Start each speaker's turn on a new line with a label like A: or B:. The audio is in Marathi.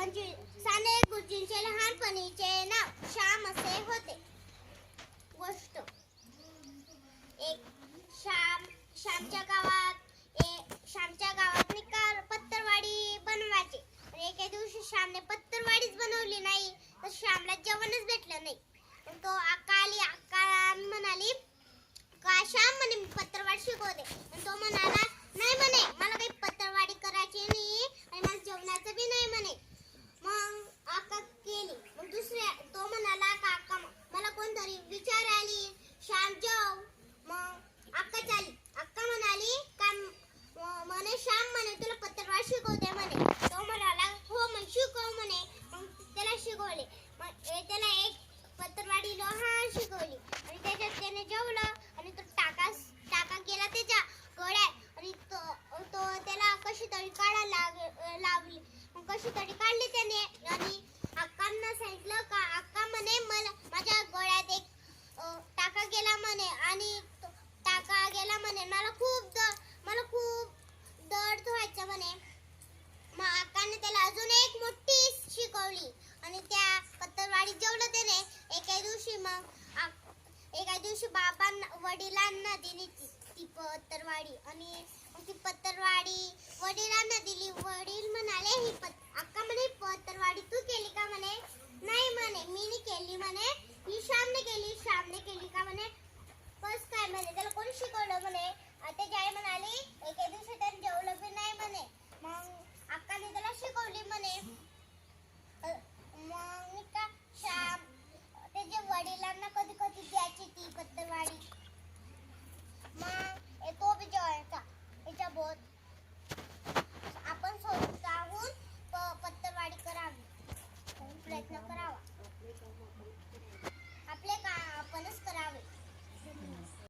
A: पंचवीस साने गुरुजींचे लहानपणीचे नाव श्याम असे होते. गोष्ट. एक श्याम श्यामच्या गावात शिकवली. आणि त्याच्यात त्याने जेवलं आणि तो टाका टाका केला त्याच्या गळ्यात. आणि तो तो त्याला कशी तरी काढायला लावली. कशी तरी काढली आणि आमची पत्तरवाडी वडिलांना दिली. वडील